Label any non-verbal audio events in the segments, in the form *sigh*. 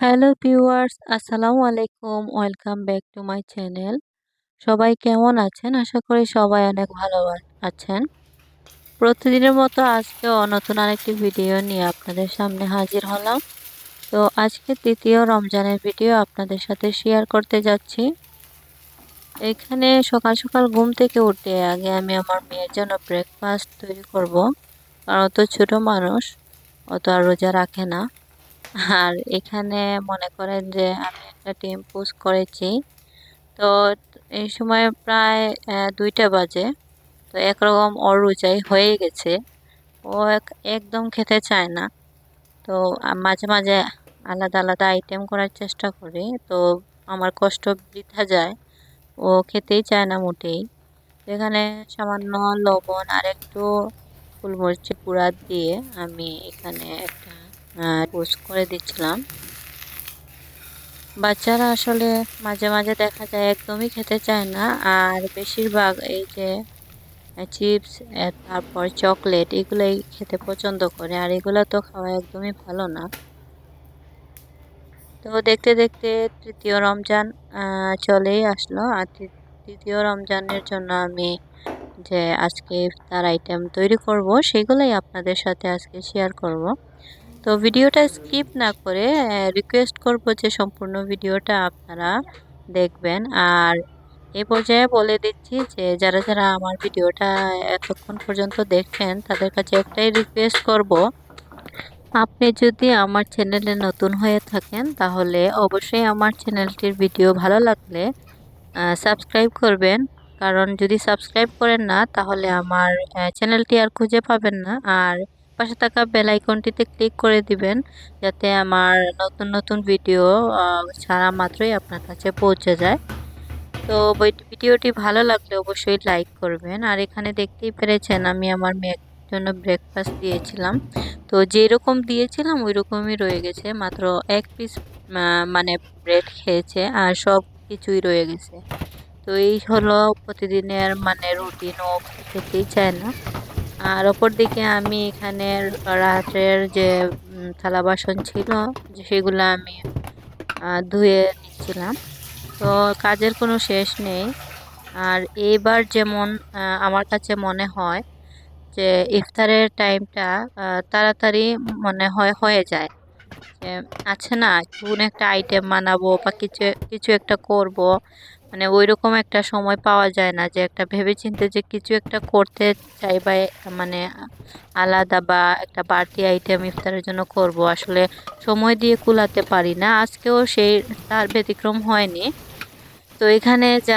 Hello viewers, আসসালামু আলাইকুম। Welcome back to my channel. সবাই কেমন আছেন? আশা করি সবাই অনেক ভালো আছেন। প্রতিদিনের মতো আজকেও নতুন আরেকটি ভিডিও নিয়ে আপনাদের সামনে হাজির হলাম। তো আজকে তৃতীয় রমজানের ভিডিও আপনাদের সাথে শেয়ার করতে যাচ্ছি। এখানে সকাল সকাল ঘুম থেকে উঠে আগে আমি আমার মেয়ের জন্য ব্রেকফাস্ট তৈরি করব। কারণ তো ছোটো মানুষ অত আর রোজা রাখে না। আর এখানে মনে করেন যে আমি একটা টিম পোস্ট করেছি। তো এই সময় প্রায় দুইটা বাজে। তো একরকম অরুচাই হয়ে গেছে। ও একদম খেতে চায় না। তো মাঝে মাঝে আলাদা আলাদা আইটেম করার চেষ্টা করি। তো আমার কষ্ট বৃথা যায়। ও খেতেই চায় না মোটেই। এখানে সামান্য লবণ আর একটু ফুলমরিচের গুঁড়া দিয়ে আমি এখানে একটা পোস্ট করে দিচ্ছিলাম। বাচ্চারা আসলে মাঝে মাঝে দেখা যায় একদমই খেতে চায় না। আর বেশিরভাগ এই যে চিপস তারপর চকলেট এগুলোই খেতে পছন্দ করে। আর এগুলো তো খাওয়া একদমই ভালো না। তো দেখতে দেখতে তৃতীয় রমজান চলেই আসলো। আর তৃতীয় রমজানের জন্য আমি যে আজকে তার আইটেম তৈরি করব, সেগুলোই আপনাদের সাথে আজকে শেয়ার করব। তো ভিডিওটা স্কিপ না করে রিকোয়েস্ট করব যে সম্পূর্ণ ভিডিওটা আপনারা দেখবেন। আর এ পর্যায়ে বলে দিচ্ছি যে, যারা যারা আমার ভিডিওটা এতক্ষণ পর্যন্ত দেখছেন, তাদের কাছে একটাই রিকোয়েস্ট করব। আপনি যদি আমার চ্যানেলে নতুন হয়ে থাকেন, তাহলে অবশ্যই আমার চ্যানেলটির ভিডিও ভালো লাগলে সাবস্ক্রাইব করবেন। কারণ যদি সাবস্ক্রাইব করেন না, তাহলে আমার চ্যানেলটি আর খুঁজে পাবেন না। আর পাশে থাকা বেল আইকনটিতে ক্লিক করে দিবেন, যাতে আমার নতুন নতুন ভিডিও ছাড়া মাত্রই আপনার কাছে পৌঁছে যায়। তো ভিডিওটি ভালো লাগলে অবশ্যই লাইক করবেন। আর এখানে দেখতেই পেরেছেন, আমি আমার মেয়ের জন্য ব্রেকফাস্ট দিয়েছিলাম। তো যেরকম দিয়েছিলাম ওই রকমই রয়ে গেছে। মাত্র এক পিস মানে ব্রেড খেয়েছে, আর সব কিছুই রয়ে গেছে। তো এই হলো প্রতিদিনের মানে রুটিন ও খেতেই চায় না। আর ওপর দিকে আমি এখানে রাতের যে থালা বাসন ছিল, সেগুলো আমি ধুয়ে নিচ্ছিলাম। তো কাজের কোনো শেষ নেই। আর এইবার যেমন আমার কাছে মনে হয় যে, ইফতারের টাইমটা তাড়াতাড়ি মনে হয় হয়ে যায়। যে, আছে না, কোন একটা আইটেম বানাবো বা কিছু কিছু একটা করব। মানে ওই রকম একটা সময় পাওয়া যায় না যে একটা ভেবে চিনতে যে কিছু একটা করতে চাই বা মানে আলাদা বা একটা বাড়তি আইটেম ইফতারের জন্য করব। আসলে সময় দিয়ে কুলাতে পারি না। আজকেও সেই তার ব্যতিক্রম হয়নি। তো এখানে যা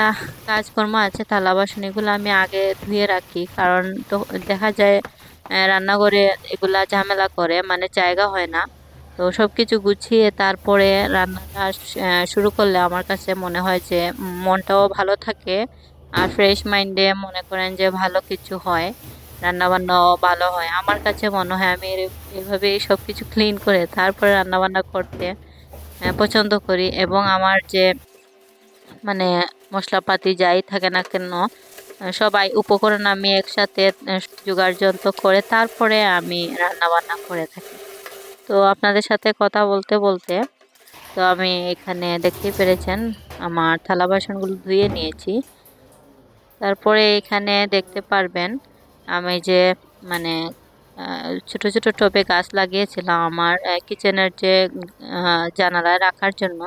কাজকর্ম আছে থালা বাসন এগুলো আমি আগে ধুয়ে রাখি। কারণ তো দেখা যায় রান্নাঘরে এগুলা ঝামেলা করে মানে জায়গা হয় না। তো সব কিছু গুছিয়ে তারপরে রান্নাটা শুরু করলে আমার কাছে মনে হয় যে মনটাও ভালো থাকে আর ফ্রেশ মাইন্ডে মনে করেন যে ভালো কিছু হয়, রান্নাবান্নাও ভালো হয়। আমার কাছে মনে হয় আমি এভাবেই সব কিছু ক্লিন করে তারপরে রান্নাবান্না করতে পছন্দ করি এবং আমার যে মানে মশলাপাতি যাই থাকে না কেন সবাই উপকরণ আমি একসাথে জোগাড় যন্ত্র করে তারপরে আমি রান্নাবান্না করে থাকি। তো আপনাদের সাথে কথা বলতে বলতে তো আমি এখানে দেখতে পেরেছেন আমার থালা বাসনগুলো ধুয়ে নিয়েছি। তারপরে এখানে দেখতে পারবেন আমি যে মানে ছোট ছোট টবে গাছ লাগিয়েছিলাম আমার কিচেনের যে জানালায় রাখার জন্য।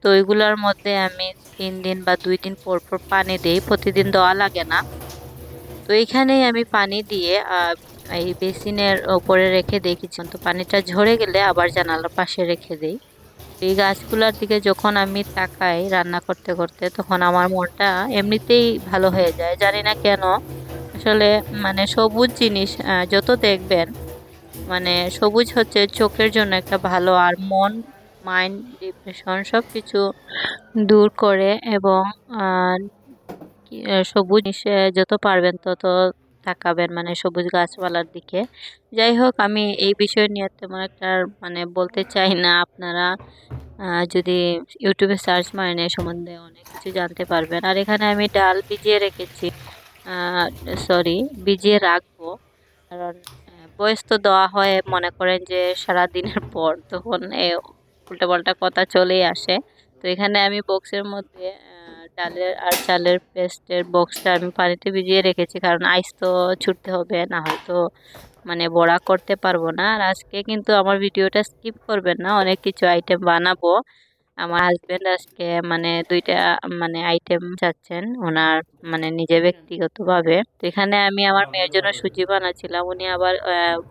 তো ওইগুলোর মধ্যে আমি তিন দিন বা দুই দিন পর পর পানি দিই। প্রতিদিন দেওয়া লাগে না। তো এইখানেই আমি পানি দিয়ে এই বেসিনের ওপরে রেখে দিই কিছু তো পানিটা ঝরে গেলে আবার জানালার পাশে রেখে দিই। এই গাছগুলোর দিকে যখন আমি তাকাই রান্না করতে করতে, তখন আমার মনটা এমনিতেই ভালো হয়ে যায়। জানি না কেন, আসলে মানে সবুজ জিনিস যত দেখবেন মানে সবুজ হচ্ছে চোখের জন্য একটা ভালো, আর মন মাইন্ড ডিপ্রেশন সব কিছু দূর করে এবং সবুজ যত পারবেন তত তাকাবেন মানে সবুজ গাছপালার দিকে। যাই হোক আমি এই বিষয় নিয়ে তেমন একটা মানে বলতে চাই না। আপনারা যদি ইউটিউবে সার্চ মারেন এই সম্বন্ধে অনেক কিছু জানতে পারবেন। আর এখানে আমি ডাল ভিজিয়ে রেখেছি। সরি, ভিজিয়ে রাখব। কারণ বয়স তো দেওয়া হয়, মনে করেন যে সারা দিনের পর, তখন উল্টাপাল্টা কথা চলেই আসে। তো এখানে আমি বক্সের মধ্যে ডালের আর চালের পেস্টের বক্সটা আমি পানিতে ভিজিয়ে রেখেছি, কারণ আইস তো ছুটতে হবে, না হয়তো মানে বড়া করতে পারব না। আর আজকে কিন্তু আমার ভিডিওটা স্কিপ করবেন না, অনেক কিছু আইটেম বানাবো। আমার হাজবেন্ড আজকে মানে দুইটা মানে আইটেম চাচ্ছেন, ওনার মানে নিজে ব্যক্তিগতভাবে। তো এখানে আমি আমার মেয়ের জন্য সুজি বানাচ্ছিলাম, উনি আবার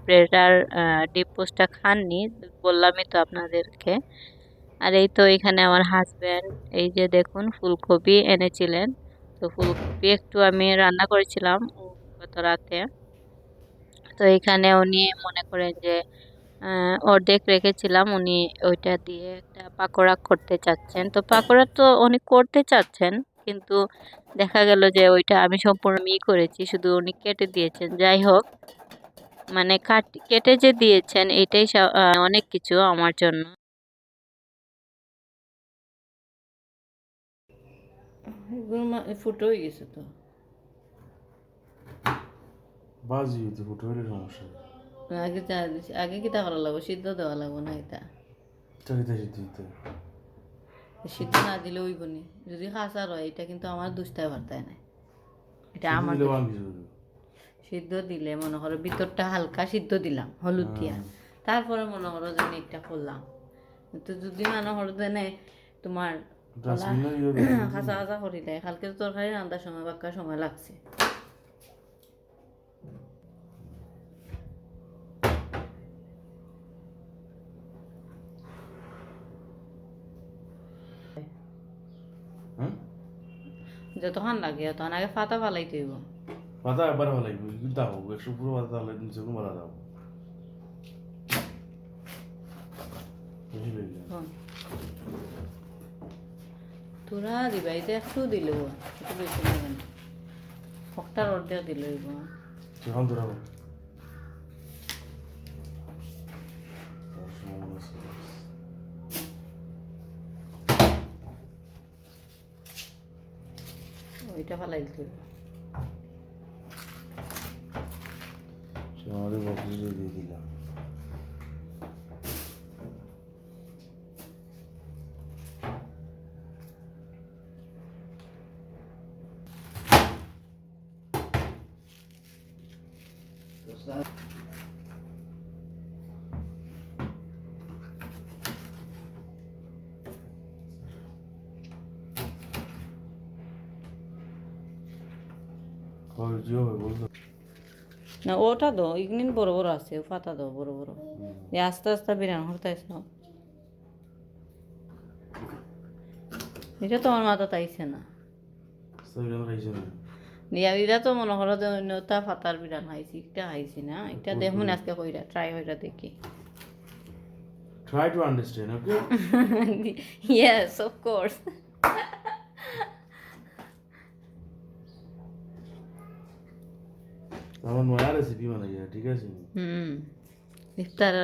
ব্রেড আর ডিপ পোস্টটা খাননি, বললামই তো আপনাদেরকে। আর এই তো এখানে আমার হাজব্যান্ড এই যে দেখুন ফুলকপি এনেছিলেন। তো ফুলকপি একটু আমি রান্না করেছিলাম গত রাতে। তো এখানে উনি মনে করেন যে অর্ধেক রেখেছিলাম। উনি ওইটা দিয়ে একটা পাকোড়া করতে চাচ্ছেন। তো পাকোড়া তো উনি করতে চাচ্ছেন, কিন্তু দেখা গেল যে ওইটা আমি সম্পূর্ণ মি করেছি, শুধু উনি কেটে দিয়েছেন। যাই হোক মানে কাট, কেটে যে দিয়েছেন, এটাই অনেক কিছু আমার জন্য। ফুটো হয়ে গেছে তো। বাজি হইতে ফুটে হইলে সমস্যা আগে চা- আগে কিতা করা লাগবো? সিদ্ধ দেওয়া লাগবো না এটা? সিদ্ধ দিতে সিদ্ধ না দিলে ওইব নি। যদি খাসার হয় এটা কিন্তু আমার দুষ্টায় বার্তায় নাই। এটা আমার বান। সিদ্ধ দিলে মনে করো ভিতরটা হালকা সিদ্ধ দিলাম হলুদ দিয়া। তারপরে মনে করো যে এটা করলাম তো যদি মনে করো যে তোমার খাসা খাসা করি দেয় কালকে তো তরকারি রান্নার সময় বাক্কা সময় লাগছে যতক্ষণ লাগে তখন আগে ফাতা ফালাইতে হইব পাতা একবার কিন্তু দাও একশো পুরো কোনো ভালো দাও বুঝলি তোরা দিবা এটা একটু দিলে ফকটার অর্ধেক দিলে হইব এখন তোরা বল। দশ ওইটা হইব সে আমাদের বক্সে দিয়ে দিলাম কয় যে হবে বলতো না ওটা দো ইগনিন বড় বড় আছে ফাতা দাও বড় বড়। আস্তে আস্তে বিরান হরতাইছ এটা তো আমার মাথা তাইছে না। এটা তো মনে যে অন্যটা ফাতার বিরান খাইছি এটা খাইছি না এটা দেখুন আজকে কইরা ট্রাই হইরা দেখি। Try to understand, okay? *laughs* yes of course আমার নয়া রেসিপি বানাই ঠিক আছে হুম ইফতার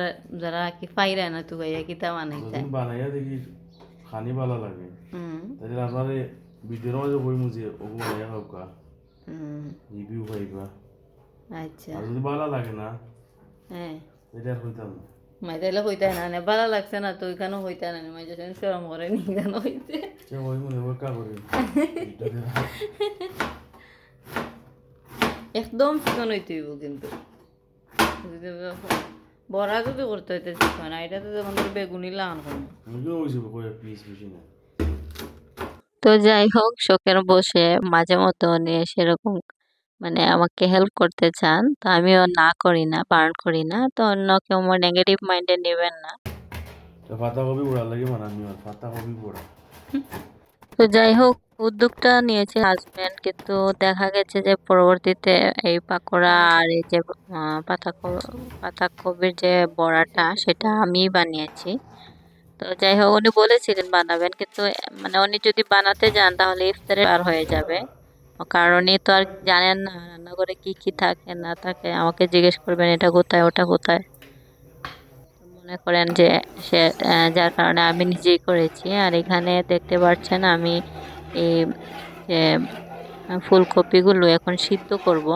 যারা কি পাইরা না তো ভাইয়া কিতা বানাইতা বানাইয়া দেখি খানি ভালো লাগে হুম তাহলে আপনার ভিডিওর মাঝে বই মুঝে ওগু বানাইয়া খাওকা হুম রিভিউ পাইবা আচ্ছা আর যদি ভালো লাগে না হ্যাঁ এটা আর হইতাম না মাইতাইলে হইতা না নে ভালো লাগছে না তো ওইখানে হইতা না মাই যে শরম করে নি কেন হইতে ওই মনে ওই কা করে একদম চিকন হইতে হইব কিন্তু। বড়া যদি করতে হইতে চিকন না এটা তো যেমন ধরো বেগুনি লাগান তো যাই হোক শখের বসে মাঝে মতো উনি সেরকম মানে আমাকে হেল্প করতে চান তো আমিও না করি না বারণ করি না তো অন্য কেউ নেগেটিভ মাইন্ডে নেবেন না। তো পাতা কপি পোড়া লাগে বানানি আর পাতা কপি পোড়া তো যাই হোক, উদ্যোগটা নিয়েছে হাজব্যান্ড কিন্তু দেখা গেছে যে পরবর্তীতে এই পাকোড়া আর এই যে পাতাকো- পাতাকপির যে বড়াটা, সেটা আমি বানিয়েছি। তো যাই হোক, উনি বলেছিলেন বানাবেন, কিন্তু মানে উনি যদি বানাতে যান, তাহলে ইফতারে আর হয়ে যাবে। কারণ উনি তো আর জানেন না রান্নাঘরে কি কি থাকে, না থাকে। আমাকে জিজ্ঞেস করবেন, এটা কোথায়, ওটা কোথায়? মনে করেন যে সে যার কারণে আমি নিজেই করেছি। আর এখানে দেখতে পাচ্ছেন আমি এই, যে, ফুলকপিগুলো এখন সিদ্ধ করব।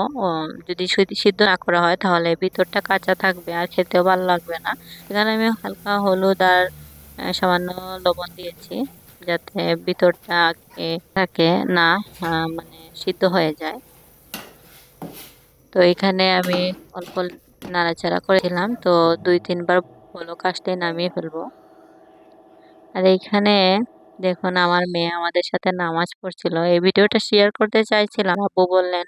যদি সিদ্ধ- না করা হয় তাহলে ভিতরটা কাঁচা থাকবে আর খেতেও ভালো লাগবে না। এখানে আমি হালকা হলুদ আর সামান্য লবণ দিয়েছি যাতে ভিতরটা থাকে না মানে সিদ্ধ হয়ে যায়। তো এখানে আমি অল্প নাড়াচাড়া করেছিলাম। তো দুই তিনবার বলক আসতে নামিয়ে ফেলব। আর এইখানে দেখুন আমার মেয়ে আমাদের সাথে নামাজ পড়ছিল। এই ভিডিওটা শেয়ার করতে চাইছিলাম। আপু বললেন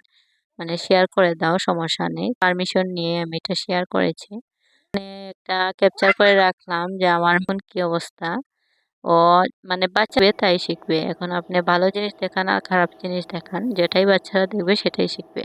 মানে শেয়ার করে দাও, সমস্যা নেই। পারমিশন নিয়ে আমি এটা শেয়ার করেছি। মানে একটা ক্যাপচার করে রাখলাম যে আমার এখন কি অবস্থা। ও মানে বাচ্চা তাই শিখবে। এখন আপনি ভালো জিনিস দেখান আর খারাপ জিনিস দেখান। যেটাই বাচ্চারা দেখবে, সেটাই শিখবে।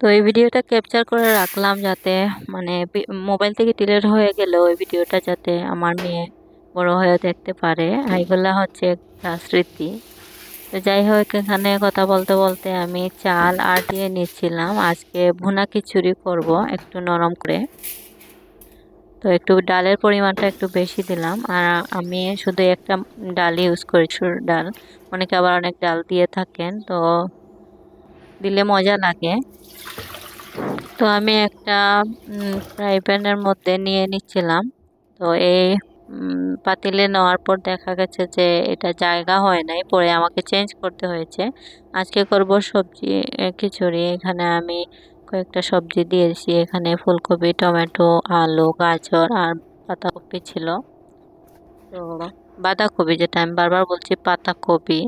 তো এই ভিডিওটা ক্যাপচার করে রাখলাম যাতে মানে মোবাইল থেকে ডিলিট হয়ে গেলেও ওই ভিডিওটা যাতে আমার মেয়ে বড় হয়ে দেখতে পারে। এইগুলা হচ্ছে একটা স্মৃতি। তো যাই হোক, এখানে কথা বলতে বলতে আমি চাল আর দিয়ে নিচ্ছিলাম। আজকে ভুনা খিচুড়ি করব একটু নরম করে। তো একটু ডালের পরিমাণটা একটু বেশি দিলাম। আর আমি শুধু একটা ডাল ইউজ করি সুর ডাল। অনেকে আবার অনেক ডাল দিয়ে থাকেন, তো দিলে মজা লাগে। তো আমি একটা ফ্রাই প্যানের মধ্যে নিয়ে নিচ্ছিলাম। তো এই পাতিলে নেওয়ার পর দেখা গেছে যে এটা জায়গা হয় নাই, পরে আমাকে চেঞ্জ করতে হয়েছে। আজকে করব সবজি খিচুড়ি। এখানে আমি কয়েকটা সবজি দিয়েছি। এখানে ফুলকপি, টমেটো, আলু, গাজর আর পাতাকপি ছিল। তো বাঁধাকপি যেটা, আমি বারবার বলছি পাতাকপি,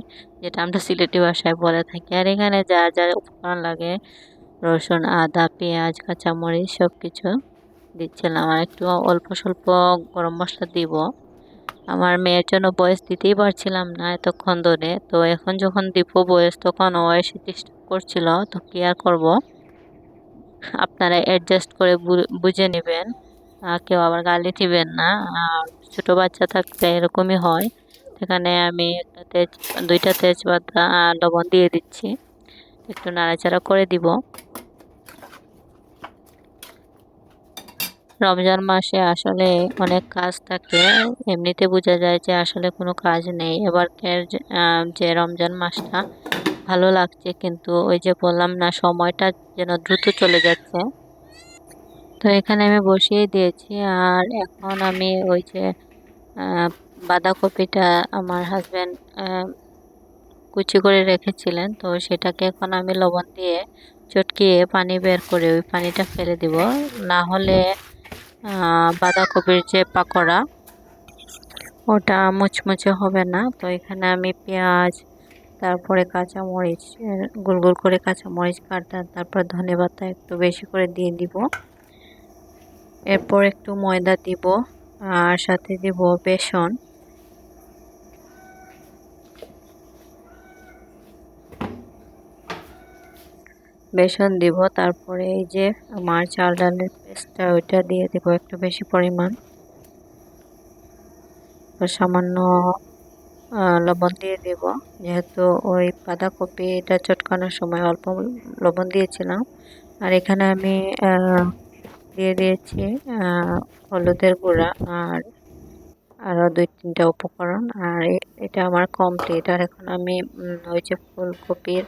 যেটা আমরা সিলেটি ভাষায় বলে থাকি। আর এখানে যা যা উপকরণ লাগে রসুন, আদা, পেঁয়াজ, কাঁচামরিচ সব কিছু দিচ্ছিলাম। আর একটু অল্প স্বল্প গরম মশলা দিব। আমার মেয়ের জন্য বয়স দিতেই পারছিলাম না এতক্ষণ ধরে। তো এখন যখন দিব বয়স, তখন ও এসে চেষ্টা করছিল, তো কি আর করব? আপনারা অ্যাডজাস্ট করে বুঝে নেবেন। কেউ আবার গালি দিবেন না। আর ছোটো বাচ্চা থাকলে এরকমই হয়। সেখানে আমি একটা তেজ, দুইটা তেজপাতা লবণ দিয়ে দিচ্ছি। একটু নাড়াচাড়া করে দিব। রমজান মাসে আসলে অনেক কাজ থাকে। এমনিতে বোঝা যায় যে আসলে কোনো কাজ নেই। এবারকার যে- রমজান মাসটা ভালো লাগছে কিন্তু ওই যে বললাম না, সময়টা যেন দ্রুত চলে যাচ্ছে। তো এখানে আমি বসিয়ে দিয়েছি। আর এখন আমি ওই যে বাঁধাকপিটা আমার হাজব্যান্ড কুচি করে রেখেছিলেন। তো সেটাকে এখন আমি লবণ দিয়ে চটকিয়ে পানি বের করে ওই পানিটা ফেলে দিব। না হলে বাঁধাকপির যে পাকোড়া, ওটা মুচমুচে হবে না। তো এখানে আমি পেঁয়াজ, তারপরে কাঁচামরিচ গোল গোল করে কাঁচামরিচ কাটা তারপর ধনেপাতা একটু বেশি করে দিয়ে দিব। এরপর একটু ময়দা দিব, আর সাথে দিব বেসন। বেসন দিব, তারপরে এই যে আমার চাল ডালের পেস্টটা ওইটা দিয়ে দেব একটু বেশি পরিমাণ। সামান্য লবণ দিয়ে দেব। যেহেতু ওই বাঁধাকপি এটা চটকানোর সময় অল্প লবণ দিয়েছিলাম। আর এখানে আমি দিয়ে দিয়েছি হলুদের গুঁড়া আর আরও দুই তিনটা উপকরণ। আর এটা আমার কমপ্লিট আর এখন আমি ওই যে ফুলকপির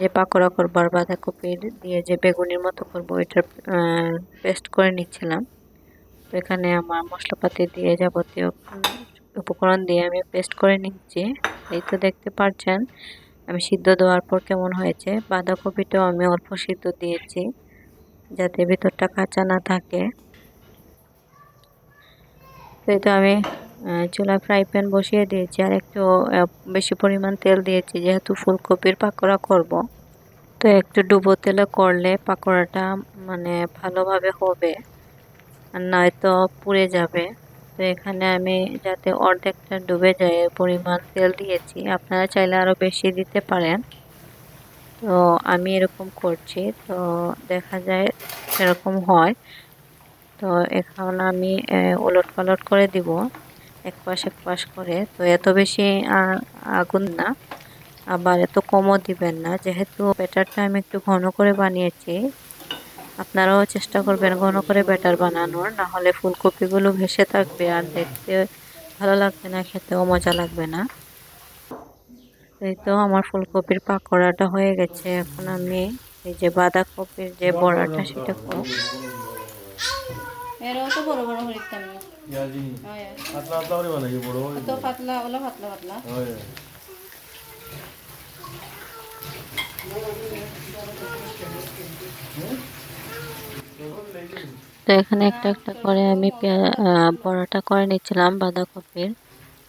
যে পাকোড়া করব আর বাঁধাকপির দিয়ে যে বেগুনির মতো করব এটার পেস্ট করে নিচ্ছিলাম। তো এখানে আমার মশলাপাতি দিয়ে যাবতীয় উপকরণ দিয়ে আমি পেস্ট করে নিচ্ছি। এই তো দেখতে পাচ্ছেন আমি সিদ্ধ দেওয়ার পর কেমন হয়েছে। বাঁধাকপিটাও আমি অল্প সিদ্ধ দিয়েছি, যাতে ভিতরটা কাঁচা না থাকে। তো তো আমি চুলায় ফ্রাই প্যান বসিয়ে দিয়েছি আর একটু বেশি পরিমাণ তেল দিয়েছি যেহেতু ফুলকপির পাকোড়া করব। তো একটু ডুবো তেলে করলে পাকোড়াটা মানে ভালোভাবে হবে আর নয়তো পুড়ে যাবে। তো এখানে আমি যাতে অর্ধেকটা ডুবে যায় পরিমাণ তেল দিয়েছি। আপনারা চাইলে আরও বেশি দিতে পারেন। তো আমি এরকম করছি, তো দেখা যায় এরকম হয়। তো এখন আমি ওলট পালট করে দিব। এক পাশ এক পাশ করে, তো এত বেশি আগুন না। আবার এত কমও দিবেন না। যেহেতু ব্যাটারটা আমি একটু ঘন করে বানিয়েছি, আপনারাও চেষ্টা করবেন ঘন করে ব্যাটার বানানোর। না হলে ফুলকপিগুলো ভেসে থাকবে আর দেখতে ভালো লাগবে না, খেতেও মজা লাগবে না। এই তো আমার ফুলকপির পাকোড়াটা হয়ে গেছে। এখন আমি এই যে বাঁধাকপির যে বড়াটা সেটা তো বড় বড় হরিতাম না পেঁয়াজি পাতলা পাতলা করে বানাই বড় তো পাতলা ওলা পাতলা পাতলা। হয় তো এখানে একটা একটা করে আমি পেঁয়া- আহ, বড়াটা করে নিচ্ছিলাম বাঁধাকপির।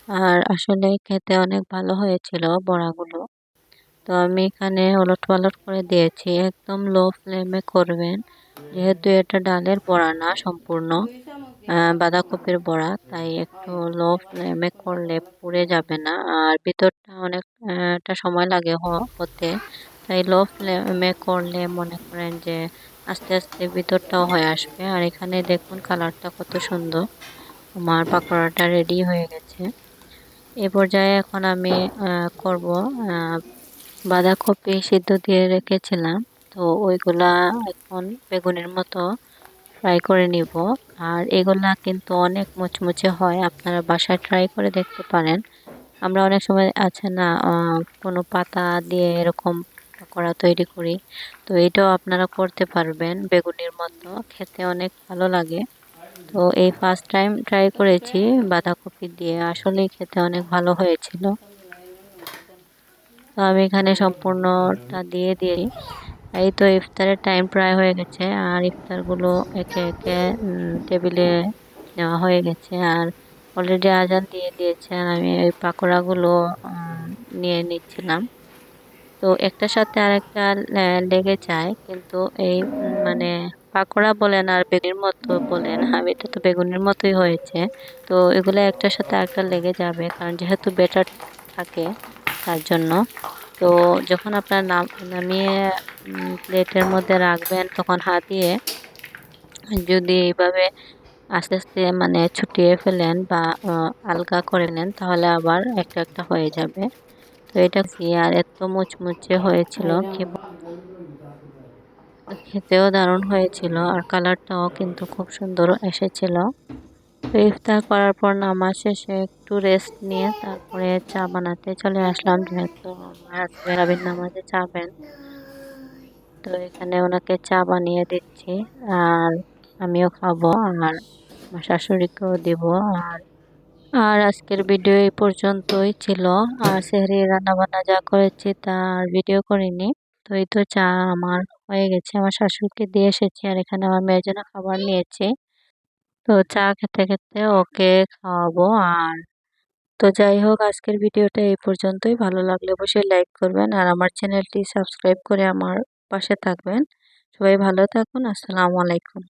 আর আসলে খেতে অনেক ভালো হয়েছিল বড়াগুলো। তো আমি এখানে ওলট পালট করে দিয়েছি একদম লো ফ্লেমে করবেন। যেহেতু এটা ডালের বড়া না সম্পূর্ণ বাঁধাকপির বড়া, তাই একটু লো ফ্লেমে করলে পুড়ে যাবে না। আর ভিতরটা অনেকটা সময় লাগে হতে। তাই লো ফ্লেমে করলে মনে করেন যে আস্তে আস্তে ভিতরটাও হয়ে আসবে। আর এখানে দেখুন কালারটা কত সুন্দর। আমার পাকোড়াটা রেডি হয়ে গেছে। এ পর্যায়ে এখন আমি করব বাঁধাকপি সিদ্ধ দিয়ে রেখেছিলাম। তো ওইগুলা এখন বেগুনের মতো ফ্রাই করে নিব। আর এগুলা কিন্তু অনেক মুচমুচে হয়, আপনারা বাসায় ট্রাই করে দেখতে পারেন। আমরা অনেক সময় আছে না কোনো পাতা দিয়ে এরকম পকোড়া তৈরি করি, তো এটাও আপনারা করতে পারবেন বেগুনের মতো, খেতে অনেক ভালো লাগে। তো এই ফার্স্ট টাইম ট্রাই করেছি বাঁধাকপি দিয়ে, আসলেই খেতে অনেক ভালো হয়েছিল। তো আমি এখানে সম্পূর্ণটা দিয়ে দিই। এই তো ইফতারের টাইম প্রায় হয়ে গেছে, আর ইফতারগুলো একে একে টেবিলে নেওয়া হয়ে গেছে। আর অলরেডি আজান দিয়ে দিয়েছে, আর আমি ওই পাকোড়াগুলো নিয়ে নিচ্ছিলাম। তো একটার সাথে আরেকটা লেগে যায়, কিন্তু এই মানে পাকোড়া বলেন আর বেগুনের মতো বলেন আমি *laughs* এটা তো বেগুনের মতোই হয়েছে। তো এগুলো একটার সাথে আরেকটা লেগে যাবে, কারণ যেহেতু বেটার থাকে তার জন্য। তো যখন আপনার নাম, নামিয়ে প্লেটের মধ্যে রাখবেন তখন হাত দিয়ে। যদি এইভাবে আস্তে আস্তে মানে ছুটিয়ে ফেলেন বা আলগা করে নেন তাহলে আবার একটা একটা হয়ে যাবে। তো এটা কি আর এত মুচমুচে হয়েছিল কি খেতেও দারুণ হয়েছিল আর কালারটাও কিন্তু খুব সুন্দর এসেছিল। তো ইফতার করার পর নামাজ শেষে একটু রেস্ট নিয়ে তারপরে চা বানাতে চলে আসলাম। যেহেতু আমার হাজবেন্ড আবির নামাজে যাবেন তো এখানে ওনাকে চা বানিয়ে দিচ্ছি, আর আমিও খাব, আর আমার শাশুড়িকেও দিব, আর আর আজকের ভিডিও এই পর্যন্তই ছিল। আর সেহরি রান্না বান্না যা করেছি তার ভিডিও করিনি। তো এই তো চা আমার হয়ে গেছে, আমার শাশুড়িকে দিয়ে এসেছি, আর এখানে আমার মেয়ের জন্য খাবার নিয়েছি। তো চা খেতে খেতে ওকে খাওয়াবো, আর তো যাই হোক, আজকের ভিডিওটা এই পর্যন্তই। ভালো লাগলে অবশ্যই লাইক করবেন, আর আমার চ্যানেলটি সাবস্ক্রাইব করে আমার পাশে থাকবেন। সবাই ভালো থাকুন। আসসালামু আলাইকুম।